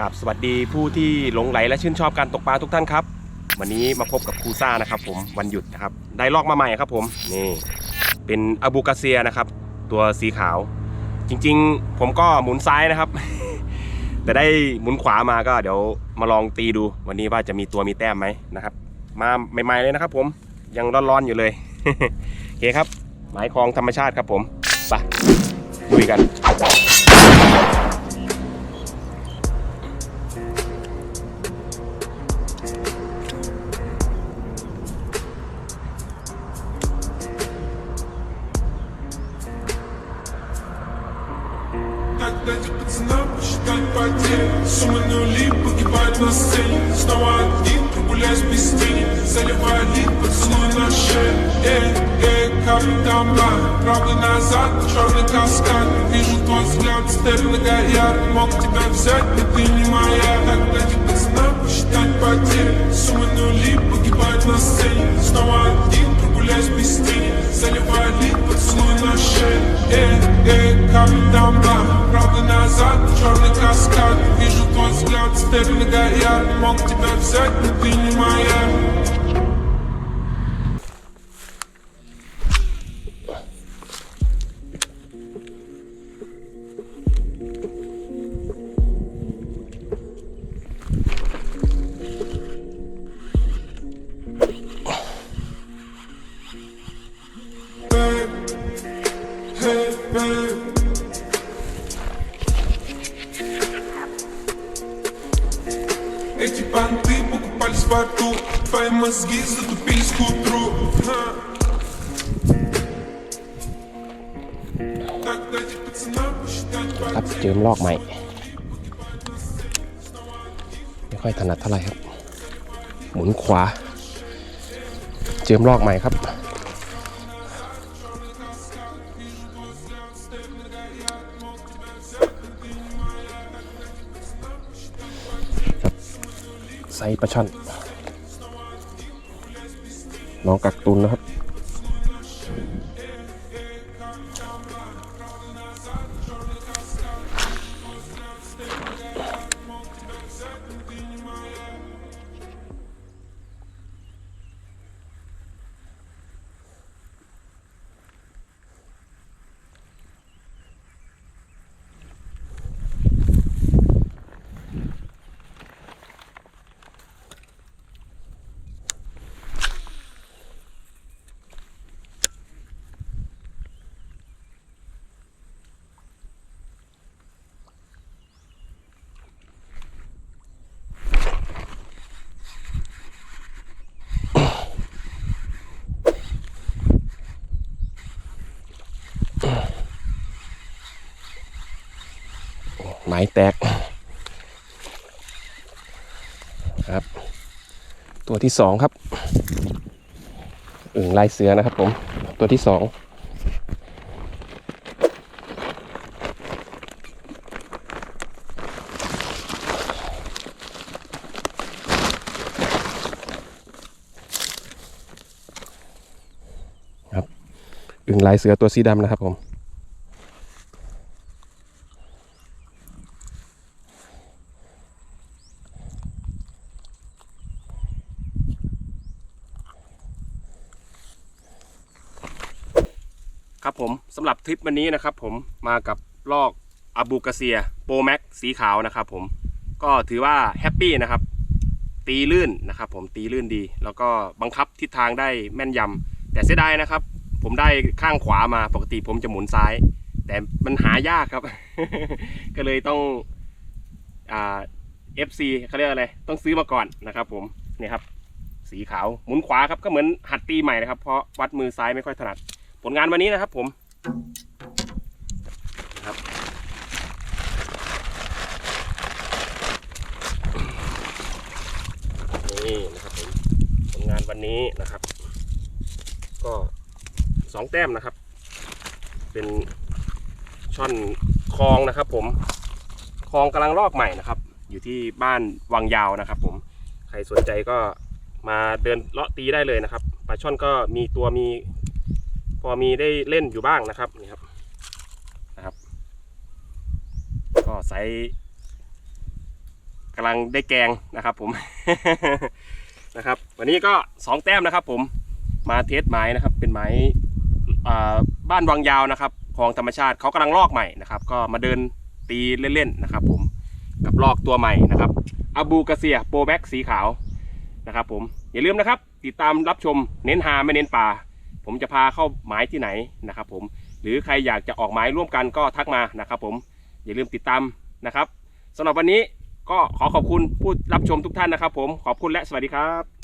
กับสวัสดีผู้ที่หลงไหลและชื่นชอบการตกปลาทุกท่านครับ วันนี้มาพบกับครูซ่านะครับ ผมวันหยุดนะครับได้ลอกมาใหม่ครับผมนี่เป็นอบูกาเซียนะครับ ตัวสีขาว จริงๆ ผมก็หมุนซ้ายนะครับ แต่ได้หมุนขวามาก็เดี๋ยวมาลองตีดู วันนี้ว่าจะมีตัวมีแต้มไหมนะครับ มาใหม่ๆเลยนะครับ ผมยังร้อนๆอยู่เลยโอเคครับหมายของธรรมชาติครับผมไปลุยกัน Отдать пацанам, посчитать потери. Суммы нули погибают на сцене. Снова один, прогуляюсь без тени. Заливая лид, поцелуй на шею Эй, эй, капитан Блан Правый назад, черный каскад. Вижу твой взгляд, степ многояр Мог тебя взять, но ты не моя. Отдать пацанам, посчитать потери. Суммы нули погибают на сцене. Снова один, прогуляюсь без тени Заливая лид, поцелуй на шею. Эй, эй, капитан Блан Правда назад, черный каскад. Вижу твой взгляд, степ многояр Мог тебя взять, но ты не моя Эти понты покупались в порту Твои мозги затупились к утру Ха. Так дайте пацанам посчитать ครับ потери เจิมลอกใหม่ ไม่ค่อยถนัดเท่าไหร่ครับ หมุนขวา เจิมลอกใหม่ครับ ครับ ไซปลาช่อนน้องกักตุนนะครับ ไม้แตกครับ ตัวที่สองครับอึ่งลายเสือนะครับผมตัวที่สองครับอึ่งลายเสือตัวสีดำนะครับผม ครับผมสำหรับทริปวันนี้นะครับผมมากับลอกอาบูกาเซียโปรแม็กสีขาวนะครับผมก็ถือว่าแฮปปี้นะครับ ตีลื่นนะครับผมตีลื่นดี แล้วก็บังคับทิศทางได้แม่นยำแต่เสียดายนะครับ ผมได้ข้างขวามาปกติผมจะหมุนซ้าย แต่มันหายากครับ ก็เลยต้องอ่า FC เขาเรียกอะไร ต้องซื้อมาก่อนนะครับผมนี่ครับสีขาวหมุนขวาครับก็เหมือนหัดตีใหม่นะครับ เพราะวัดมือซ้ายไม่ค่อยถนัด ลงานวันนี้นะครับผมนะครับนี่นะครับผมผลงานวันนี้นะครับ ก็สองแต้มนะครับ เป็นช่อนคลองนะครับผมคลองกำลังลอกใหม่นะครับ อยู่ที่บ้านวังยาวนะครับ ผมใครสนใจก็มาเดินเลาะตีได้เลยนะครับปลาช่อนก็มีตัวมี อมีได้เล่นอยู่บ้างนะครับนี่ครับนะครับ ก็ไซส์กำลังได้แกงนะครับผม นะครับ วันนี้ก็สองแต้มนะครับ ผมมาเทสไม้นะครับ เป็นไม้บ้านวังยาวนะครับของธรรมชาติเขากำลังลอกใหม่นะครับ ก็มาเดินตีเล่นๆนะครับ ผมกับลอกตัวใหม่นะครับอาบูกาเซียโปรแม็กสีขาวนะครับ ผมอย่าลืมนะครับ ติดตามรับชมเน้นหาไม่เน้นป่า ผมจะพาเข้าหมายที่ไหนนะครับผมหรือใครอยากจะออกหมายร่วมกันก็ทักมานะครับผมอย่าลืมติดตามนะครับสำหรับวันนี้ก็ขอขอบคุณผู้รับชมทุกท่านนะครับผมขอบคุณและสวัสดีครับ